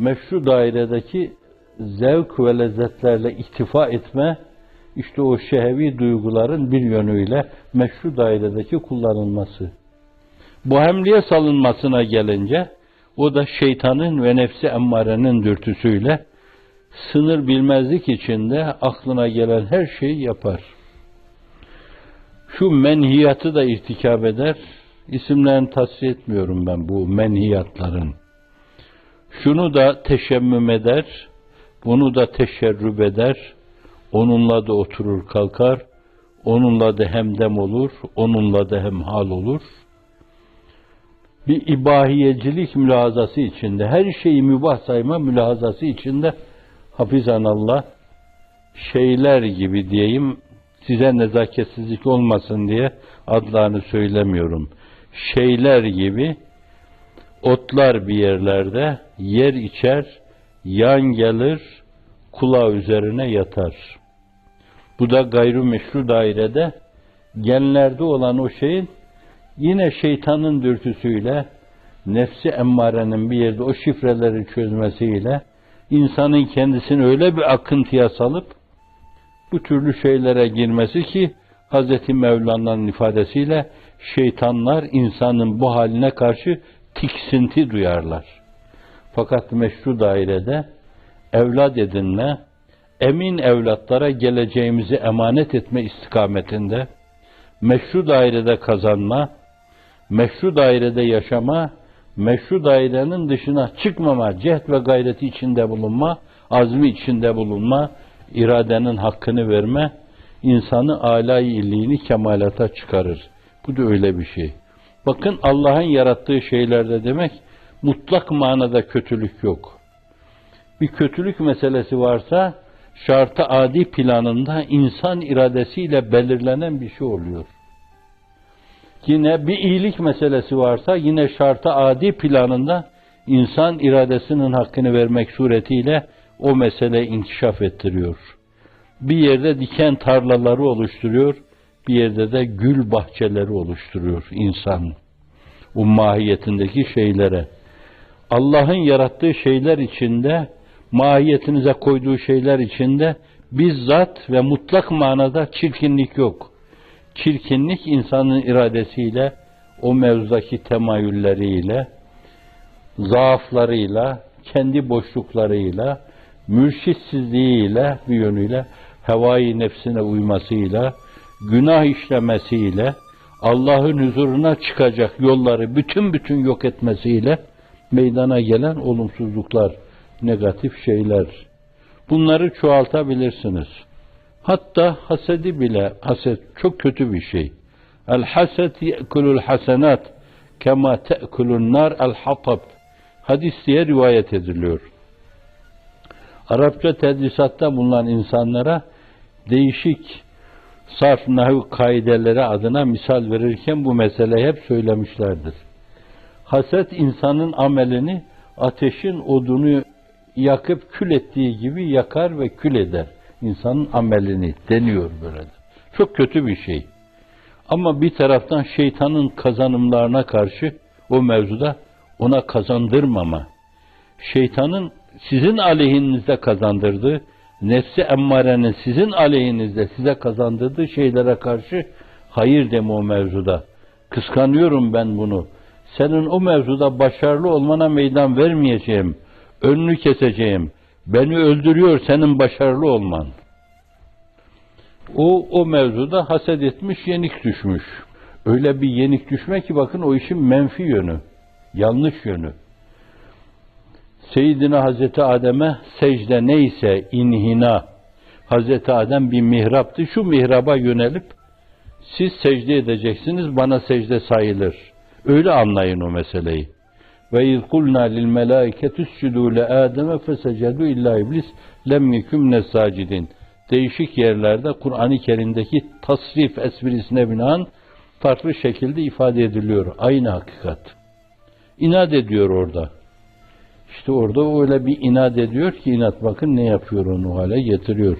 meşru dairedeki zevk ve lezzetlerle iktifa etme, işte o şehevi duyguların bir yönüyle meşru dairedeki kullanılması. Bohemliğe salınmasına gelince, o da şeytanın ve nefsi emmarenin dürtüsüyle sınır bilmezlik içinde aklına gelen her şeyi yapar. Şu menhiyatı da irtikab eder. İsimlerini tasfiye etmiyorum ben bu menhiyatların. Şunu da teşemmüm eder, bunu da teşerrüb eder, onunla da oturur kalkar, onunla da hemdem olur, onunla da hemhal olur. Bir ibahiyecilik mülahazası içinde, her şeyi mübah sayma mülahazası içinde hafizanallah şeyler gibi diyeyim, size nezaketsizlik olmasın diye adlarını söylemiyorum. Şeyler gibi otlar bir yerlerde yer içer, yan gelir, kulağı üzerine yatar. Bu da gayrimeşru dairede genlerde olan o şeyin yine şeytanın dürtüsüyle nefsi emmarenin bir yerde o şifreleri çözmesiyle insanın kendisini öyle bir akıntıya salıp bu türlü şeylere girmesi ki Hz. Mevlana'nın ifadesiyle şeytanlar insanın bu haline karşı tiksinti duyarlar. Fakat meşru dairede evlat edinme, emin evlatlara geleceğimizi emanet etme istikametinde, meşru dairede kazanma, meşru dairede yaşama, meşru dairenin dışına çıkmama, cehd ve gayreti içinde bulunma, azmi içinde bulunma, iradenin hakkını verme, insanı âlâ iyiliğini kemalata çıkarır. Bu da öyle bir şey. Bakın Allah'ın yarattığı şeylerde demek mutlak manada kötülük yok. Bir kötülük meselesi varsa şartı adi planında insan iradesiyle belirlenen bir şey oluyor. Yine bir iyilik meselesi varsa yine şartı adi planında insan iradesinin hakkını vermek suretiyle o mesele inkişaf ettiriyor. Bir yerde diken tarlaları oluşturuyor, bir yerde de gül bahçeleri oluşturuyor insan. O mahiyetindeki şeylere. Allah'ın yarattığı şeyler içinde, mahiyetinize koyduğu şeyler içinde bizzat ve mutlak manada çirkinlik yok. Çirkinlik insanın iradesiyle, o mevzudaki temayülleriyle, zaaflarıyla, kendi boşluklarıyla, mürşitsizliğiyle bir yönüyle, hevai nefsine uymasıyla, günah işlemesiyle, Allah'ın huzuruna çıkacak yolları bütün bütün yok etmesiyle meydana gelen olumsuzluklar, negatif şeyler. Bunları çoğaltabilirsiniz. Hatta hasedi bile, haset çok kötü bir şey. El haset ye'kulul hasenat kema te'kulun nar el hatab. Hadis diye rivayet ediliyor. Arapça tedrisatta bulunan insanlara değişik sarf nahiv kaideleri adına misal verirken bu meseleyi hep söylemişlerdir. Haset insanın amelini ateşin odunu yakıp kül ettiği gibi yakar ve kül eder. İnsanın amelini deniyor böyle. Çok kötü bir şey. Ama bir taraftan şeytanın kazanımlarına karşı o mevzuda ona kazandırmama. Şeytanın sizin aleyhinizde kazandırdığı nefsi emmarenin sizin aleyhinizde size kazandırdığı şeylere karşı hayır deme o mevzuda. Kıskanıyorum ben bunu. Senin o mevzuda başarılı olmana meydan vermeyeceğim. Önünü keseceğim. Beni öldürüyor senin başarılı olman. O, o mevzuda haset etmiş, yenik düşmüş. Öyle bir yenik düşme ki bakın o işin menfi yönü, yanlış yönü. Seyyidina Hazreti Adem'e secde neyse inhina. Hazreti Adem bir mihraptı. Şu mihraba yönelip siz secde edeceksiniz, bana secde sayılır. Öyle anlayın o meseleyi. Ve iz kulna lil melaiketi iscudu le Adem'e fesecedu illa iblis lem yeküm sacidin. Değişik yerlerde Kur'an-ı Kerim'deki tasrif esprisine binaen farklı şekilde ifade ediliyor. Aynı hakikat. İnat ediyor orada. İşte orada öyle bir inat ediyor ki inat bakın ne yapıyor onu hale getiriyor.